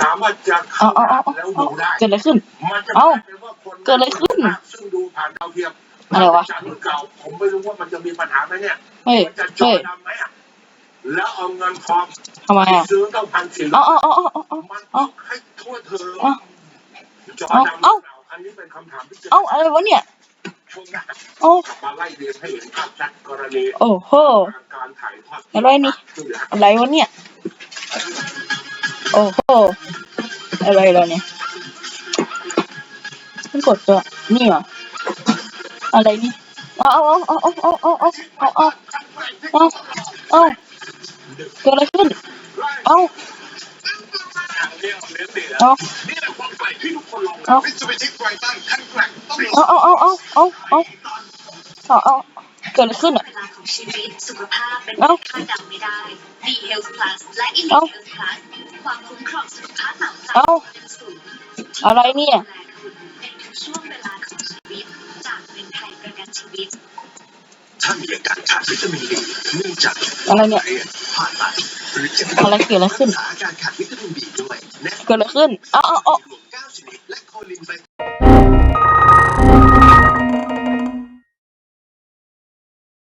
สามารถจะเอาเข้าเอาเอาแล้วเอาดูได้เกิดอะไรขึ้น มันจะเอ้ากลายเป็นว่าคนเกิดอะไรขึ้น ซึ่งดูผ่านดาวเทียมอะไรวะจากรุ่นเก่าผมไม่รู้ว่ามันจะมีปัญหาไหมเนี่ยเฮ้ยมันจะจอเฮ้ยดำไหมอะแล้วเอาเงินทองทำไมอะซื้อต้องพันสี่เอาเอาเอาเอาเอาเอามันเอาให้ทั่วเธอเอาจอเอาดำหรือเอาเปล่าอันนี้เป็นคำถามที่จะเอาอะไรวะเนี่ยช่วงหน้าโอ้กลับมาไล่เรียงให้เห็นภาพชัดกรณีโอ้โหการถ่ายทอดอะไรนี่ช่วยเหลืออะไรวะเนี่ย โอ้โห อะไรแล้วเนี่ยมันกดตัว นี่เหรอ อะไรนี่เอาเอาเอาเอาเอาเอาเอาเอาเอาเอาเอาเกิดอะไรขึ้น เอาเอานี่แหละความแปลกที่ทุกคนลองเอามิตซูบิชิไททันแข็งแกร่งต้องเอาเอาเอาเอาเอาเอาเอาเอาเกิดอะไรขึ้นอะเวลาของชีวิตสุขภาพเป็นเอ้า คาดเดาไม่ได้ D Health Plus และ Elite เอ้า Health Plus ความคุ้มครองสุขภาพเหล่าใจเอ้าสูงอะไรเนี่ยดูแลคุณในทุกช่วงเวลาของชีวิต จากเงินไทยประกันชีวิตถ้ามีอาการขาดวิตามินดีเนื่องจากอะไรเนี่ยผ่านตัดหรือจะอะไรเกิดอะไรขึ้น รักษาอาการขาดวิตามินดีด้วยแนะเกิดอะไรขึ้น เอาเอาเอา